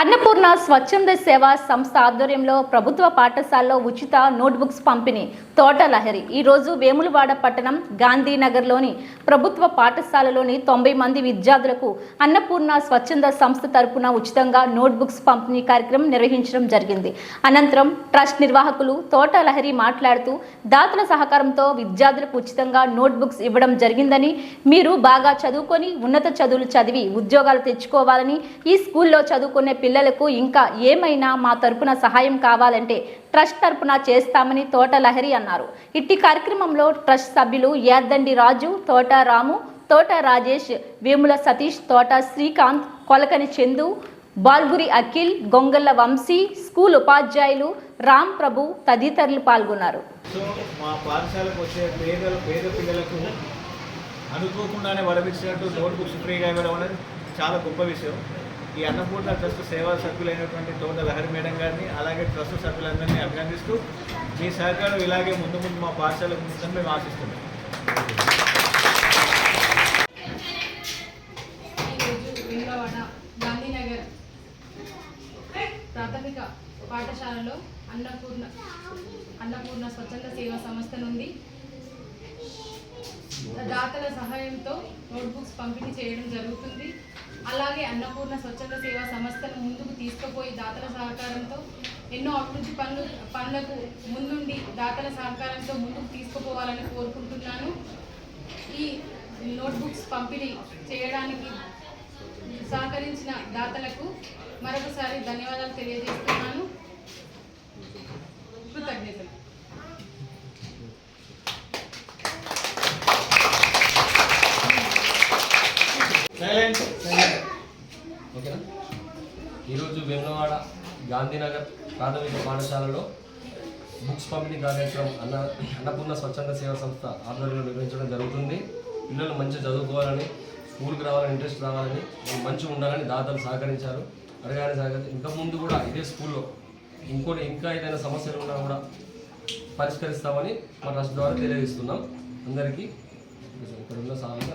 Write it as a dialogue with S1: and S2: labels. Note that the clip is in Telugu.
S1: అన్నపూర్ణ స్వచ్ఛంద సేవా సంస్థ ఆధ్వర్యంలో ప్రభుత్వ పాఠశాలలో ఉచిత నోట్బుక్స్ పంపిణీ తోట లహరి. ఈరోజు వేములవాడ పట్టణం గాంధీనగర్లోని ప్రభుత్వ పాఠశాలలోని తొంభై మంది విద్యార్థులకు అన్నపూర్ణ స్వచ్ఛంద సంస్థ తరపున ఉచితంగా నోట్బుక్స్ పంపిణీ కార్యక్రమం నిర్వహించడం జరిగింది. అనంతరం ట్రస్ట్ నిర్వాహకులు తోట లహరి మాట్లాడుతూ దాతల సహకారంతో విద్యార్థులకు ఉచితంగా నోట్బుక్స్ ఇవ్వడం జరిగిందని మీరు బాగా చదువుకొని ఉన్నత చదువులు చదివి ఉద్యోగాలు తెచ్చుకోవాలని ఈ స్కూల్లో చదువుకునే పిల్లలకు ఇంకా ఏమైనా మా తరపున సహాయం కావాలంటే ట్రస్ట్ తరపున చేస్తామని తోట లహరి అన్నారు. ఇట్టి కార్యక్రమంలో ట్రస్ట్ సభ్యులు యాద్దండి రాజు తోట రాము తోట రాజేష్ వేముల సతీష్ తోట శ్రీకాంత్ కొలకని చందు బాల్గురి అఖిల్ గొంగళ్ళ వంశీ స్కూల్ ఉపాధ్యాయులు రామ్ ప్రభు తదితరులు పాల్గొన్నారు.
S2: మా పాఠశాలకు వచ్చే పేద పేద పిల్లలకు అనుకోకుండానే వరమిచ్చినట్టు నోట్బుక్స్ ఫ్రీగా ఇవ్వడం అనేది చాలా గొప్ప విషయం. ఈ అన్నపూర్ణ ట్రస్ట్ సేవా సభ్యులైనటువంటి తోట లహరి మేడం గారిని అలాగే ట్రస్ట్ సభ్యులందరినీ అభినందిస్తూ మీ సహకారం ఇలాగే ముందు ముందు మా పాఠశాలకు ఉంటుందని మేము ఆశిస్తున్నాం.
S3: గాంధీనగర్ ప్రాథమిక పాఠశాలలో అన్నపూర్ణ అన్నపూర్ణ స్వచ్ఛంద సేవా సంస్థ నుండి దాతల సహాయంతో నోట్బుక్స్ పంపిణీ చేయడం జరుగుతుంది. అలాగే అన్నపూర్ణ స్వచ్ఛంద సేవా సంస్థను ముందుకు తీసుకుపోయి దాతల సహకారంతో ఎన్నో అభివృద్ధి పనులు పనులకు ముందుండి దాతల సహకారంతో ముందుకు తీసుకుపోవాలని కోరుకుంటున్నాను. ఈ నోట్బుక్స్ పంపిణీ చేయడానికి సహకరించిన దాతలకు మరొకసారి ధన్యవాదాలు తెలియజేస్తున్నాను.
S4: ఈరోజు వేములవాడ గాంధీనగర్ ప్రాథమిక పాఠశాలలో బుక్స్ పంపిణీ కార్యక్రమం అన్న అన్నపూర్ణ స్వచ్ఛంద సేవా సంస్థ ఆధ్వర్యంలో నిర్వహించడం జరుగుతుంది. పిల్లలు మంచిగా చదువుకోవాలని స్కూల్కి రావాలని ఇంట్రెస్ట్ రావాలని మంచిగా ఉండాలని దాతలు సహకరించారు. అడగానే సహకరించి ఇంకా ముందు కూడా ఇదే స్కూల్లో ఇంకోటి ఇంకా ఏదైనా సమస్యలు ఉన్నా కూడా పరిష్కరిస్తామని మా ట్రస్ట్ ద్వారా తెలియజేస్తున్నాం. అందరికీ ఇక్కడ ఉన్న సార్లు